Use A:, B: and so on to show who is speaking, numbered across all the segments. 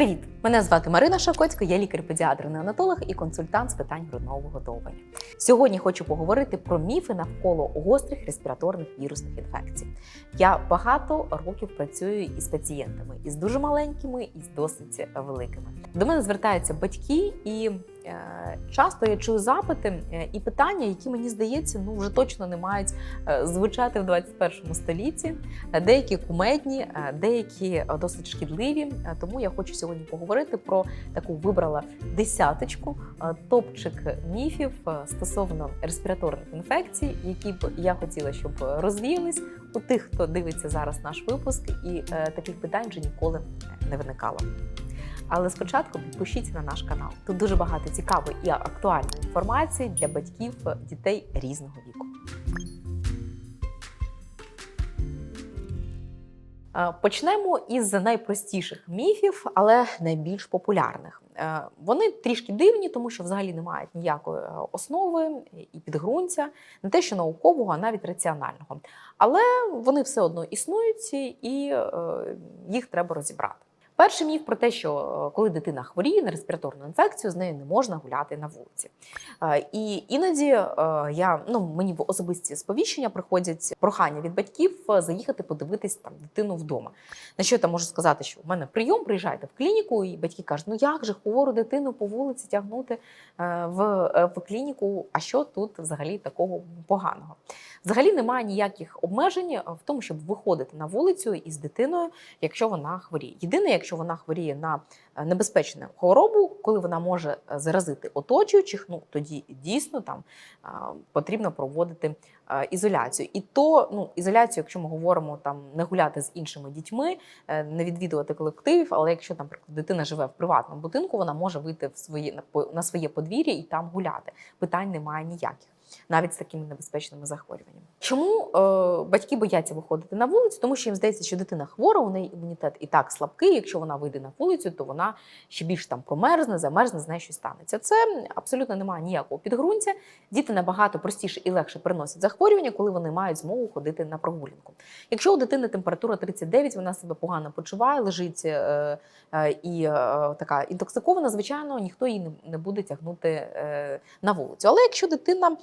A: Привіт! Мене звати Марина Шакоцька, я лікар-педіатр неонатолог і консультант з питань грудного вигодовування. Сьогодні хочу поговорити про міфи навколо гострих респіраторних вірусних інфекцій. Я багато років працюю із пацієнтами, із дуже маленькими, і з досить великими. До мене звертаються батьки, і часто я чую запити е, і питання, які мені здається, ну вже точно не мають е, звучати в 21 столітті. Е, Деякі кумедні, е, деякі е, досить шкідливі. Е, Тому я хочу сьогодні поговорити про таку вибрала десяточку е, топчик міфів е, стосовно респіраторних інфекцій, які б я хотіла, щоб розвіялись у тих, хто дивиться зараз наш випуск, і е, таких питань вже ніколи не виникало. Але спочатку підпишіться на наш канал. Тут дуже багато цікавої і актуальної інформації для батьків е, дітей різного віку. Е, Почнемо із найпростіших міфів, але найбільш популярних. Е, Вони трішки дивні, тому що взагалі не мають ніякої основи і підґрунтя, не те, що наукового, а навіть раціонального. Але вони все одно існують і їх треба розібрати. Перший міф про те, що е, коли дитина хворіє на респіраторну інфекцію, з нею не можна гуляти на вулиці. Е, І іноді е, я ну мені в особисті сповіщення приходять прохання від батьків заїхати подивитись там дитину вдома. На що я там можу сказати, що в мене прийом, приїжджайте в клініку, і батьки кажуть, ну як же хвору дитину по вулиці тягнути в, в клініку? А що тут взагалі такого поганого? Взагалі немає ніяких обмежень в тому, щоб виходити на вулицю із дитиною, якщо вона хворіє. Єдине, якщо вона хворіє на е, небезпечну хворобу, коли вона може е, заразити оточуючих, ну тоді дійсно там потрібно проводити ізоляцію. І то ну ізоляцію, якщо ми говоримо там не гуляти з іншими дітьми, е, не відвідувати колективів, але якщо там наприклад, дитина живе в приватному будинку, вона може вийти в по- на своє подвір'я і там гуляти. Питань немає ніяких. Навіть з такими небезпечними захворюваннями. Чому е, батьки бояться виходити на вулицю? Тому що їм здається, що дитина хвора, у неї імунітет і так слабкий. Якщо вона вийде на вулицю, то вона ще більш там промерзне, замерзне, з нею щось станеться. Це абсолютно немає ніякого підґрунтя. Діти набагато простіше і легше переносять захворювання, коли вони мають змогу ходити на прогулянку. Якщо у дитини температура 39, вона себе погано почуває, лежить е, е, і е, така інтоксикована, звичайно, ніхто її не, буде тягнути е, на вулицю. Але якщо дитина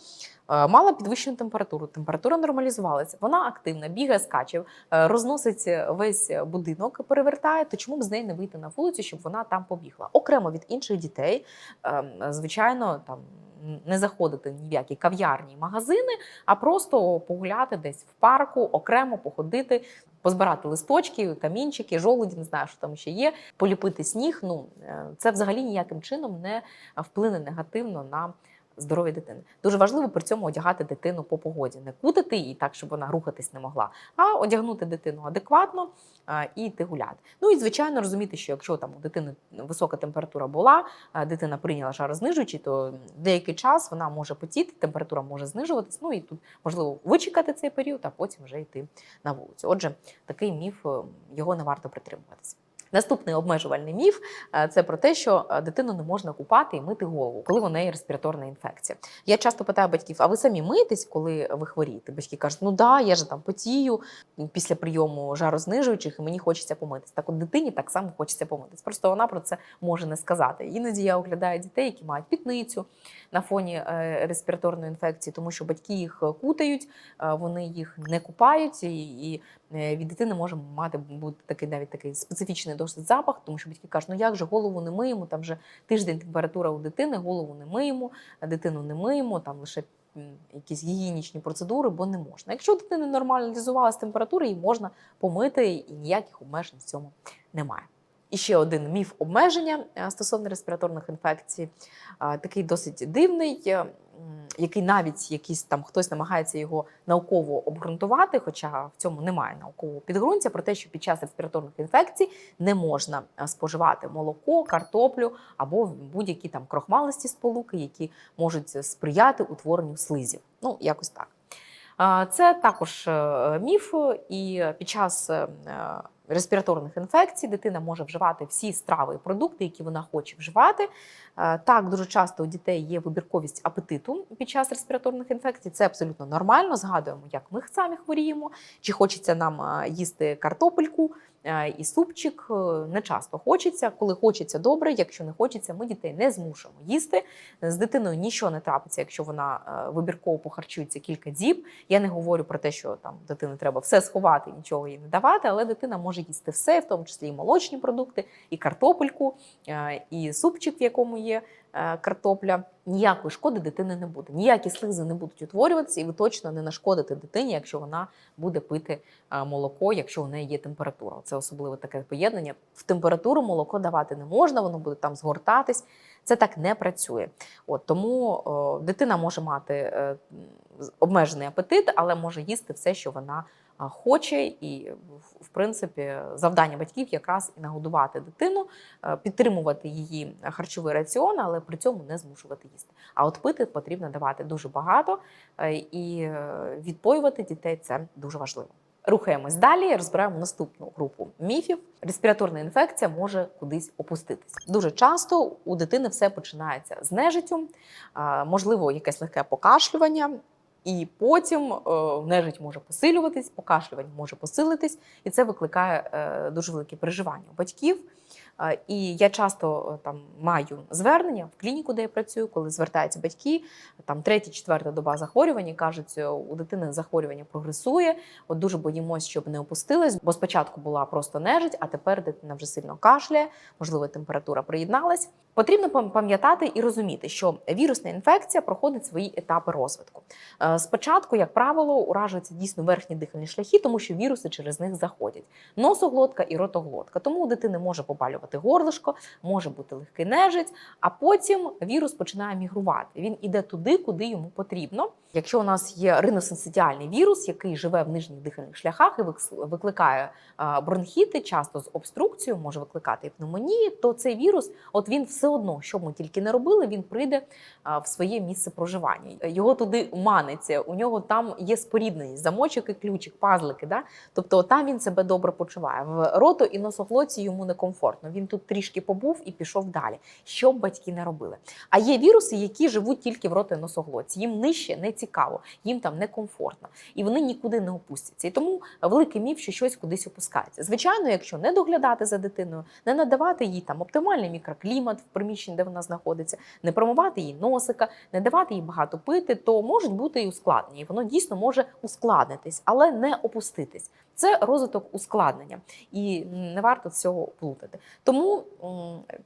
A: мала підвищену температуру, температура нормалізувалася, вона активна, бігає, скаче, е, розносить весь будинок, перевертає, то чому б з неї не вийти на вулицю, щоб вона там побігла? Окремо від інших дітей, е, звичайно, там. Не заходити ні в які кав'ярні, магазини, а просто погуляти десь в парку, окремо походити, позбирати листочки, камінчики, жолуді, не знаю, що там ще є, поліпити сніг. Ну е, це взагалі ніяким чином не вплине негативно на здоров'я дитини. Дуже важливо при цьому одягати дитину по погоді, не кутати її так, щоб вона рухатись не могла, а одягнути дитину адекватно е, і йти гуляти. Ну і звичайно розуміти, що якщо там у дитини висока температура була, дитина прийняла жарознижуючий, то деякий час вона може потіти, температура може знижуватись. Ну і тут можливо вичекати цей період, а потім вже йти на вулицю. Отже, такий міф е, його не варто притримуватися. Наступний обмежувальний міф е, це про те, що е, дитину не можна купати і мити голову, коли у неї респіраторна інфекція. Я часто питаю батьків: а ви самі миєтесь, коли ви хворієте? Батьки кажуть, ну да, я ж там потію після прийому жарознижуючих, і мені хочеться помитись. Так от дитині так само хочеться помитись. Просто вона про це може не сказати. Іноді я оглядаю дітей, які мають пітницю на фоні е, респіраторної інфекції, тому що батьки їх кутають, вони їх не купають, і, від дитини може мати бути такий навіть такий специфічний досить запах, тому що батьки кажуть, ну як же голову не миємо, там вже тиждень температура у дитини, голову не миємо, дитину не миємо, там лише якісь гігієнічні процедури, бо не можна. Якщо у дитини нормалізувалась температура, її можна помити, і ніяких обмежень в цьому немає. І ще один міф обмеження е, стосовно респіраторних інфекцій, такий досить дивний, е, який навіть якийсь там хтось намагається його науково обґрунтувати, хоча в цьому немає наукового підґрунтя, про те, що під час респіраторних інфекцій не можна е, споживати молоко, картоплю або будь-які там крохмалисті сполуки, які можуть сприяти утворенню слизів. Ну, якось так. Е, Це також е, міф, і під час респіраторних інфекцій дитина може вживати всі страви і продукти, які вона хоче вживати. Е, Так, дуже часто у дітей є вибірковість апетиту під час респіраторних інфекцій. Це абсолютно нормально. Згадуємо, як ми самі хворіємо, чи хочеться нам е, їсти картопельку і супчик е, не часто хочеться. Коли хочеться добре, якщо не хочеться, ми дітей не змушуємо їсти. З дитиною нічого не трапиться, якщо вона е, вибірково похарчується кілька діб. Я не говорю про те, що там дитини треба все сховати, нічого їй не давати, але дитина може їсти все, в тому числі і молочні продукти, і картопельку, е, і супчик, в якому є е, картопля. Ніякої шкоди дитини не буде. Ніякі слизи не будуть утворюватися, і ви точно не нашкодите дитині, якщо вона буде пити е, молоко, якщо у неї є температура. Це особливо таке поєднання. В температуру молоко давати не можна, воно буде там згортатись. Це так не працює. От тому о, дитина може мати е, обмежений апетит, але може їсти все, що вона хоче. І в- принципі завдання батьків якраз і нагодувати дитину, е, підтримувати її харчовий раціон, але при цьому не змушувати їсти. А от пити потрібно давати дуже багато е, і е, відпоювати дітей це дуже важливо. Рухаємось далі, розбираємо наступну групу міфів. Респіраторна інфекція може кудись опуститись. Дуже часто у дитини все починається з нежиттю, можливо, якесь легке покашлювання, і потім е, нежить може посилюватись, покашлювання може посилитись, і це викликає е, дуже великі переживання у батьків. І я часто е, там маю звернення в клініку, де я працюю, коли звертаються батьки, там третя, четверта доба захворювання, кажуть, е, у дитини захворювання прогресує. От дуже боїмось, щоб не опустилось, бо спочатку була просто нежить, а тепер дитина вже сильно кашляє, можливо, температура приєдналась. Потрібно пам- пам'ятати і розуміти, що вірусна інфекція проходить свої етапи розвитку. Е, Спочатку, як правило, уражуються дійсно верхні дихальні шляхи, тому що віруси через них заходять. Носоглотка і ротоглотка. Тому у дитини може побалювати горлишко, може бути легкий нежить, а потім вірус починає мігрувати. Він іде туди, куди йому потрібно. Якщо у нас є риносенситіальний вірус, який живе в нижніх дихальних шляхах і викликає бронхіти, часто з обструкцією, може викликати і пневмонії, то цей вірус, от він все одно, що ми тільки не робили, він прийде в своє місце проживання. Його туди маниться, у нього там є спорідненість, замочок і ключик, пазлики. Да? Тобто там він себе добре почуває. В роту і носоглотці йому некомфортно. Він тут трішки побув і пішов далі. Що б батьки не робили. А є віруси, які живуть тільки в роти і носоглотці. Їм нижче не цікаво, їм там некомфортно, і вони нікуди не опустяться. І тому великий міф, що щось кудись опускається. Звичайно, якщо не доглядати за дитиною, не надавати їй там оптимальний мікроклімат в приміщенні, де вона знаходиться, не промивати їй носика, не давати їй багато пити, то можуть бути і ускладнення. І воно дійсно може ускладнитись, але не опуститись. Це розвиток ускладнення, і не варто цього плутати. Тому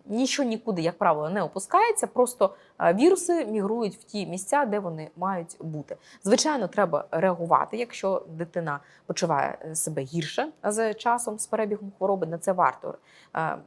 A: нічого нікуди, як правило, не опускається. Просто е, віруси мігрують в ті місця, де вони мають бути. Звичайно, треба реагувати, якщо дитина почуває е, себе гірше з часом з перебігом хвороби. На це варто е,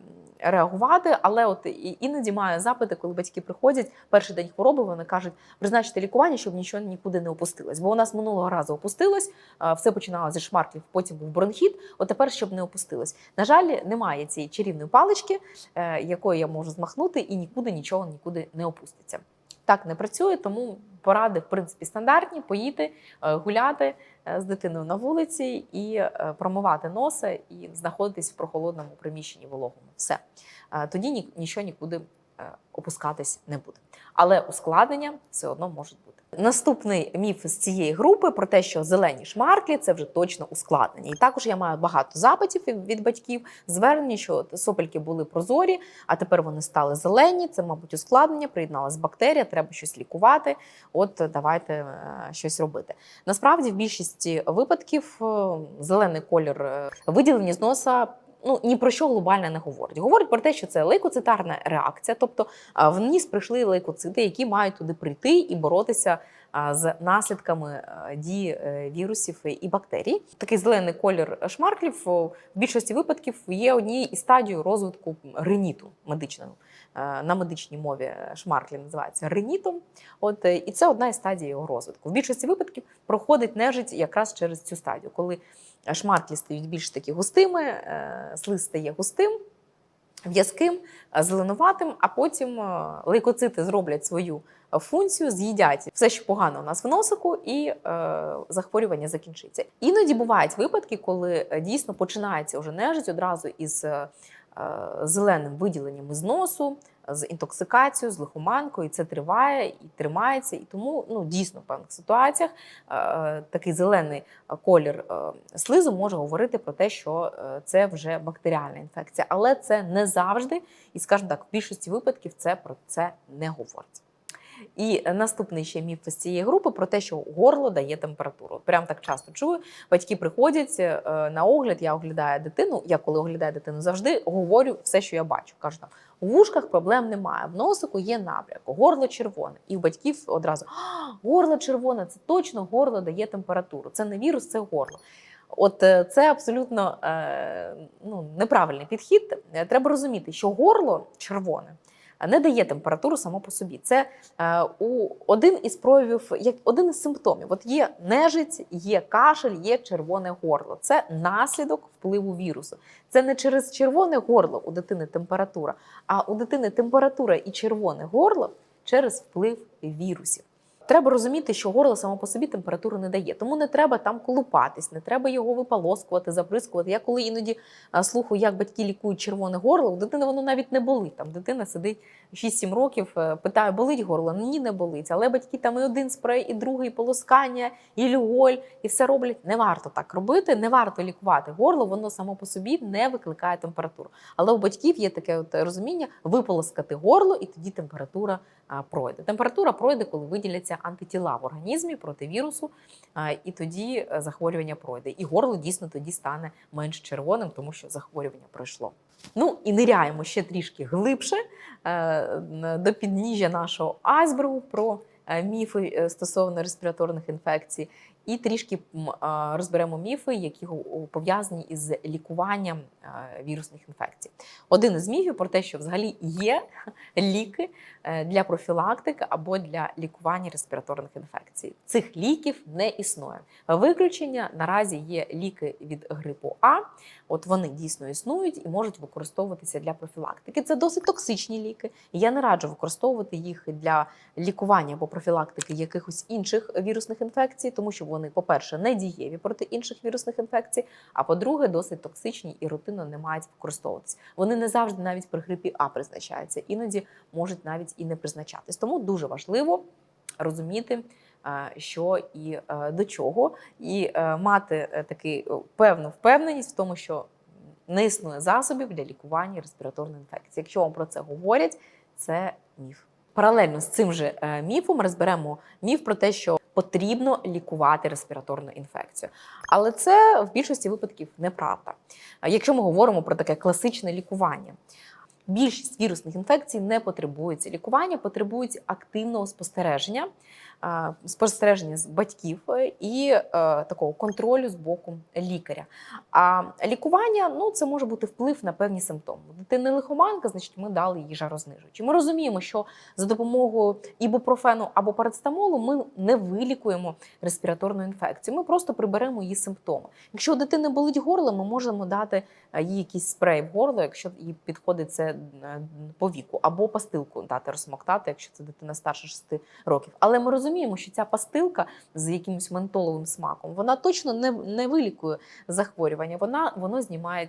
A: реагувати. Але от іноді маю запити, коли батьки приходять перший день хвороби, вони кажуть, призначити лікування, щоб нічого нікуди не опустилось. Бо у нас минулого разу опустилось, все починалося зі шмарклів, потім був бронхіт. От тепер щоб не опустилось. На жаль, немає цієї чарівної палички, е, якою я можу змахнути, і нікуди нічого нікуди не опуститься. Так не працює, тому поради, в принципі, стандартні: поїти, е, гуляти е, з дитиною на вулиці і е, промивати носа, і знаходитись в прохолодному приміщенні вологому. Все тоді нічого нікуди опускатись не буде. Але ускладнення все одно можуть бути. Наступний міф з цієї групи про те, що зелені шмарклі це вже точно ускладнення. І також я маю багато запитів від батьків, звернення, що сопельки були прозорі, а тепер вони стали зелені. Це, мабуть, ускладнення, приєдналась бактерія, треба щось лікувати. От давайте е, щось робити. Насправді, в більшості випадків е, зелений колір е, виділення з носа. Ну ні про що глобально не говорить. Говорить про те, що це лейкоцитарна реакція, тобто в ніс прийшли лейкоцити, які мають туди прийти і боротися з наслідками а, дії е, вірусів і бактерій. Такий зелений колір шмарклів в більшості випадків є однією із стадією розвитку реніту медичного. Е, На медичній мові шмарклі називається ренітом. От е, і це одна із стадій його розвитку. В більшості випадків проходить нежить якраз через цю стадію, коли шмарклі стають більш такі густими, е, слиз стає густим, в'язким, е, зеленуватим, а потім е, лейкоцити зроблять свою е, функцію, з'їдять все, що погано у нас в носику, і е, захворювання закінчиться. Іноді бувають випадки, коли е, дійсно починається вже нежить одразу із. е, е, Зеленим виділенням із носу, з інтоксикацією, з лихоманкою, і це триває і тримається. І тому ну дійсно в певних ситуаціях е, такий зелений колір е, слизу може говорити про те, що е, це вже бактеріальна інфекція, але це не завжди, і скажімо так, в більшості випадків це про це не говорить. І наступний ще міф з цієї групи про те, що горло дає температуру. Прям так часто чую. Батьки приходять е, на огляд, я оглядаю дитину. Я коли оглядаю дитину, завжди говорю все, що я бачу. Кажу там у вушках проблем немає, в носику є набряк, горло червоне. І у батьків одразу «А, горло червоне, це точно горло дає температуру. Це не вірус, це горло. От е, це абсолютно е, ну, неправильний підхід. Треба розуміти, що горло червоне не дає температуру само по собі. Це е, у один із проявів, як один із симптомів. От є нежить, є кашель, є червоне горло. Це наслідок впливу вірусу. Це не через червоне горло у дитини температура, а у дитини температура і червоне горло через вплив вірусів. Треба розуміти, що горло само по собі температуру не дає, тому не треба там колупатись, не треба його виполоскувати, заприскувати. Я коли іноді слухаю, як батьки лікують червоне горло, у дитини воно навіть не болить. Там дитина сидить 6-7 років, е, питає, болить горло? Ні, не болить. Але батьки там і один спрей, і другий і полоскання, і люголь, і все роблять. Не варто так робити, не варто лікувати горло, воно само по собі не викликає температуру. Але у батьків є таке от розуміння виполоскати горло, і тоді температура пройде. Температура пройде, коли виділяться антитіла в організмі проти вірусу, і тоді е, захворювання пройде. І горло дійсно тоді стане менш червоним, тому що захворювання пройшло. Ну і ниряємо ще трішки глибше е, до підніжжя нашого айсбергу про е, міфи стосовно респіраторних інфекцій. І трішки розберемо міфи, які пов'язані із лікуванням вірусних інфекцій. Один із міфів про те, що взагалі є ліки е, для профілактики або для лікування респіраторних інфекцій. Цих ліків не існує. Виключення наразі є ліки від грипу А. От вони дійсно існують і можуть використовуватися для профілактики. Це досить токсичні ліки. Я не раджу використовувати їх для лікування або профілактики якихось інших вірусних інфекцій, тому що вони, по-перше, не дієві проти інших вірусних інфекцій, а по-друге, досить токсичні і рутинно не мають використовуватися. Вони не завжди навіть при грипі А призначаються, іноді можуть навіть і не призначатись. Тому дуже важливо розуміти. Що і е, до чого, і е, мати таку певну впевненість в тому, що не існує засобів для лікування респіраторної інфекції. Якщо вам про це говорять, це міф. Паралельно з цим же е, міфом розберемо міф про те, що потрібно лікувати респіраторну інфекцію. Але це в більшості випадків неправда. Якщо ми говоримо про таке класичне лікування. Більшість вірусних інфекцій не потребується лікування, потребують активного спостереження. Е, спостереження з батьків і е, такого контролю з боку лікаря. А лікування ну це може бути вплив на певні симптоми. Дитина лихоманка, значить, ми дали їй жарознижуючі. Ми розуміємо, що за допомогою ібупрофену або парацетамолу ми не вилікуємо респіраторну інфекцію. Ми просто приберемо її симптоми. Якщо у дитини болить горло, ми можемо дати е, їй якийсь спрей в горло, якщо їй підходить це по віку, або пастилку дати розсмоктати, якщо це дитина старше 6 років. Але ми розуміємо, розуміємо, що ця пастилка з якимось ментоловим смаком вона точно не не вилікує захворювання, вона воно знімає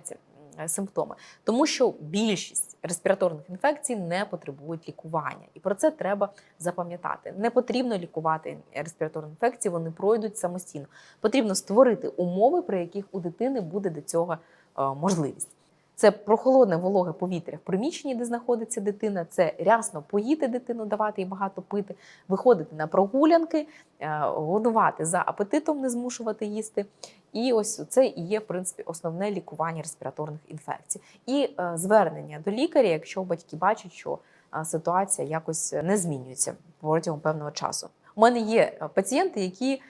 A: симптоми, тому що більшість респіраторних інфекцій не потребують лікування, і про це треба запам'ятати. Не потрібно лікувати респіраторні інфекції, вони пройдуть самостійно. Потрібно створити умови, при яких у дитини буде до цього е, можливість. Це прохолодне вологе повітря в приміщенні, де знаходиться дитина. Це рясно поїти дитину, давати їй багато пити, виходити на прогулянки, е, годувати за апетитом, не змушувати їсти. І ось це і є в принципі основне лікування респіраторних інфекцій. І е, звернення до лікаря, якщо батьки бачать, що е, ситуація якось не змінюється протягом певного часу. У мене є пацієнти, які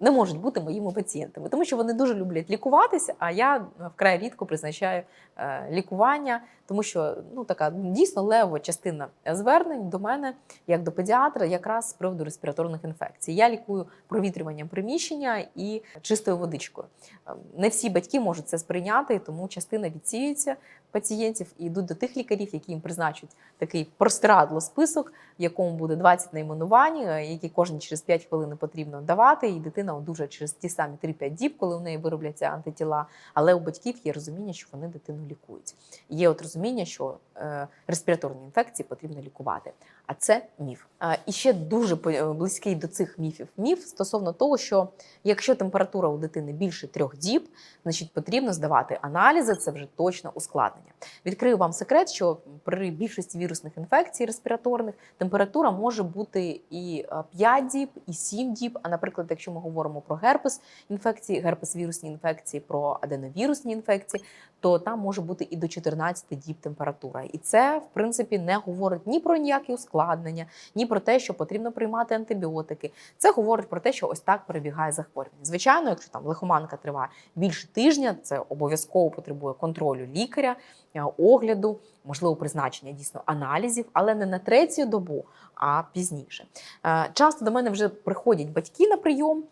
A: не можуть бути моїми пацієнтами, тому що вони дуже люблять лікуватися. А я е, вкрай рідко призначаю е, лікування, тому що ну така дійсно лева частина звернень до мене, як до педіатра, якраз з приводу респіраторних інфекцій. Я лікую провітрюванням приміщення і чистою водичкою. Ем, не всі батьки можуть це сприйняти, тому частина відсіюється. Пацієнтів і йдуть до тих лікарів, які їм призначать такий простирадло список, в якому буде 20 найменувань, е, які кожні через 5 хвилин потрібно давати. І дитина одужає через ті самі 3-5 діб, коли у неї виробляться антитіла. Але у батьків є розуміння, що вони дитину лікують. Є от розуміння, що е, респіраторні інфекції потрібно лікувати. А це міф. А, і ще дуже е, близький до цих міфів міф стосовно того, що якщо температура у дитини більше трьох діб, значить потрібно здавати аналізи. Це вже точно ускладнення. Відкрию вам секрет, що при більшості вірусних інфекцій респіраторних температура може бути і е, 5 діб, і 7 діб. А наприклад, якщо ми говоримо про герпес інфекції, герпес-вірусні інфекції, про аденовірусні інфекції, то там може бути і до 14 діб температура. І це, в принципі, не говорить ні про ніякі ускладнення, ні про те, що потрібно приймати антибіотики. Це говорить про те, що ось так перебігає захворювання. Звичайно, якщо там лихоманка триває більше тижня, це обов'язково потребує контролю лікаря, е, огляду, можливо, призначення дійсно аналізів, але не на третю добу, а пізніше. Е, Часто до мене вже приходять батьки на прийом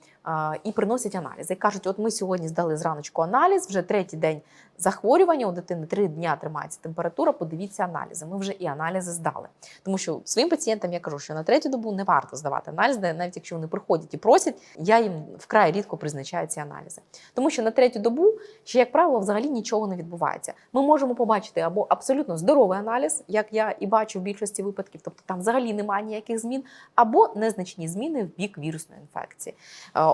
A: і приносять аналізи. І кажуть, от ми сьогодні здали зраночку аналіз, вже третій день захворювання у дитини, три дня тримається температура. Подивіться аналізи. Ми вже і аналізи здали. Тому що своїм пацієнтам я кажу, що на третю добу не варто здавати аналізи, навіть якщо вони приходять і просять, я їм вкрай рідко призначаю ці аналізи. Тому що на третю добу ще, як правило, взагалі нічого не відбувається. Ми можемо побачити або абсолютно здоровий аналіз, як я і бачу в більшості випадків, тобто там взагалі немає ніяких змін, або незначні зміни в бік вірусної інфекції.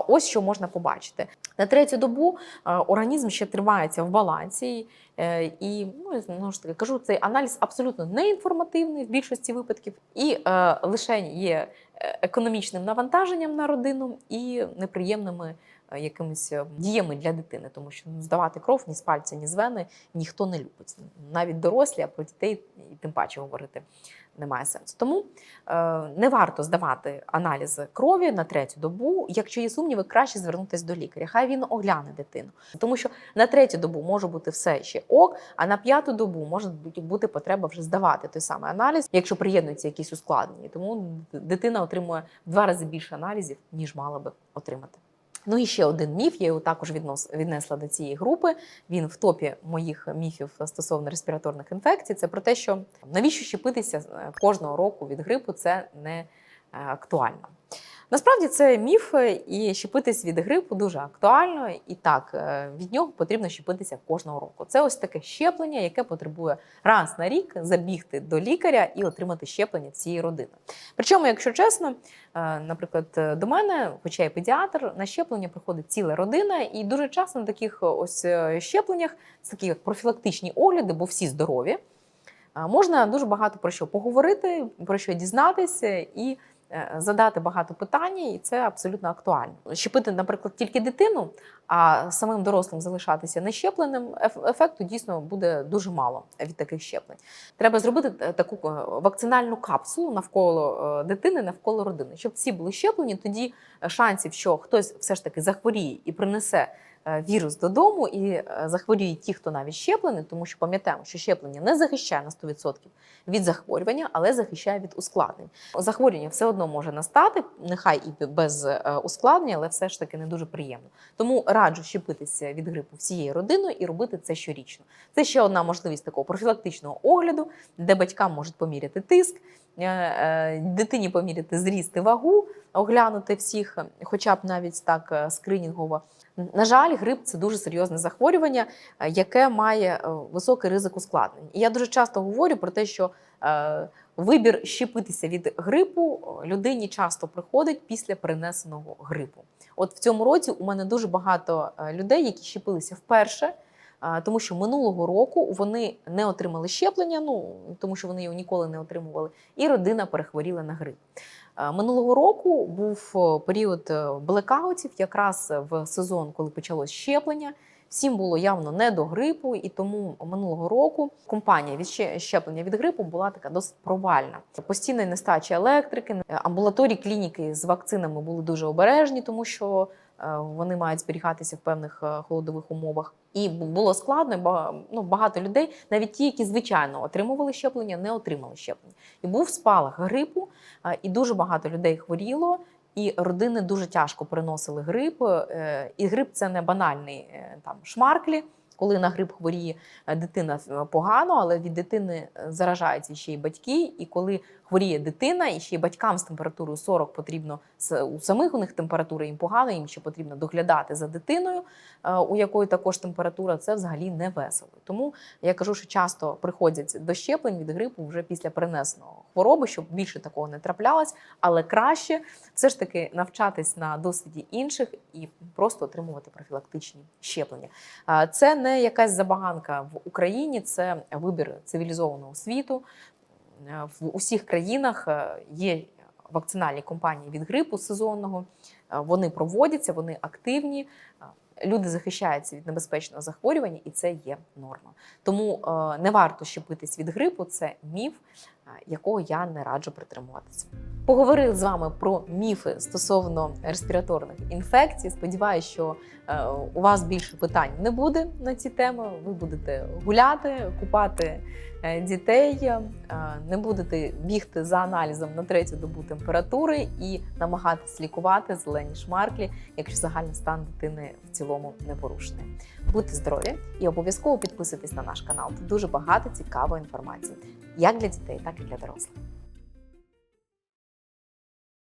A: Ось що можна побачити. На третю добу е, організм ще тримається в балансі. е, І ну, знову ж таки кажу, цей аналіз абсолютно неінформативний в більшості випадків, і е, лише є е, економічним навантаженням на родину і неприємними якимись е, діями для дитини, тому що ну, здавати кров ні з пальця, ні з вени ніхто не любить. Навіть дорослі, а про дітей і тим паче говорити немає сенсу. Тому е, не варто здавати аналізи крові на третю добу. Якщо є сумніви, краще звернутися до лікаря. Хай він огляне дитину, тому що на третю добу може бути все ще ок, а на п'яту добу може бути потреба вже здавати той самий аналіз, якщо приєднуються якісь ускладнення. Тому дитина отримує в два рази більше аналізів, ніж мала би отримати. Ну і ще один міф, я його також віднос, віднесла до цієї групи. Він в топі моїх міфів стосовно респіраторних інфекцій. Це про те, що навіщо щепитися е, кожного року від грипу, це не е, актуально. Насправді це міф, і щепитись від грипу дуже актуально. І так, е, від нього потрібно щепитися кожного року. Це ось таке щеплення, яке потребує раз на рік забігти до лікаря і отримати щеплення всієї родини. Причому, якщо чесно, е, наприклад, до мене, хоча я педіатр, на щеплення приходить ціла родина, і дуже часто на таких ось е, щепленнях, це такі як профілактичні огляди, бо всі здорові. Можна дуже багато про що поговорити, про що дізнатися і задати багато питань, і це абсолютно актуально. Щепити, наприклад, тільки дитину, а самим дорослим залишатися нещепленим, ефекту дійсно буде дуже мало від таких щеплень. Треба зробити е, таку е, вакцинальну капсулу навколо е, дитини, навколо родини, щоб всі були щеплені. Тоді е, шансів, що хтось все ж таки захворіє і принесе е, вірус додому, і е, захворіють ті, хто навіть щеплений, тому що пам'ятаємо, що щеплення не захищає на 100% від захворювання, але захищає від ускладнень. Захворювання все одно може настати, нехай і без е, ускладнень, але все ж таки не дуже приємно. Тому раджу щепитися від грипу всією родиною і робити це щорічно. Це ще одна можливість такого профілактичного огляду, де батькам можуть поміряти тиск, е, е, дитині поміряти зріст і вагу, оглянути всіх, е, хоча б навіть так е, скринінгово. На жаль, грип це дуже серйозне захворювання, е, яке має е, високий ризик ускладнень. І я дуже часто говорю про те, що е, вибір щепитися від грипу людині часто приходить після перенесеного грипу. От в цьому році у мене дуже багато людей, які щепилися вперше. Тому що минулого року вони не отримали щеплення, ну тому що вони його ніколи не отримували, і родина перехворіла на грип. Е, Минулого року був е, період е, блекаутів, якраз в сезон, коли почалось щеплення. Всім було явно не до грипу, і тому минулого року компанія від щеплення від грипу була така досить провальна. Постійна нестача електрики, амбулаторії клініки з вакцинами були дуже обережні, тому що вони мають зберігатися в певних е, холодових умовах. І було складно, ну, багато людей, навіть ті, які звичайно отримували щеплення, не отримали щеплення. І був спалах грипу, е, і дуже багато людей хворіло. І родини дуже тяжко переносили грип. е, І грип це не банальний е, там шмарклі, Коли на грип хворіє е, дитина е, погано, але від дитини е, заражаються ще й батьки. І коли хворіє дитина, і ще й батькам з температурою 40 потрібно у самих у них температура їм погано, їм ще потрібно доглядати за дитиною, е, у якої також температура, це взагалі не весело. Тому я кажу, що часто приходять до щеплень від грипу вже після перенесеного хвороби, щоб більше такого не траплялось, але краще все ж таки навчатись на досвіді інших і просто отримувати профілактичні щеплення. Це не якась забаганка в Україні, це вибір цивілізованого світу. Е, В усіх країнах е, є вакцинальні компанії від грипу сезонного. Е, Вони проводяться, вони активні. Люди захищаються від небезпечного захворювання, і це є норма. Тому не варто щепитись від грипу. Це міф, якого я не раджу притримуватися. Поговорили з вами про міфи стосовно респіраторних інфекцій. Сподіваюся, що е, у вас більше питань не буде на ці теми. Ви будете гуляти, купати е, дітей, е, не будете бігти за аналізом на третю добу температури і намагатись лікувати зелені шмарклі, якщо загальний стан дитини в цілому не порушений. Будьте здорові і обов'язково підписуйтесь на наш канал. Тут дуже багато цікавої інформації, як для дітей, так і для дорослих.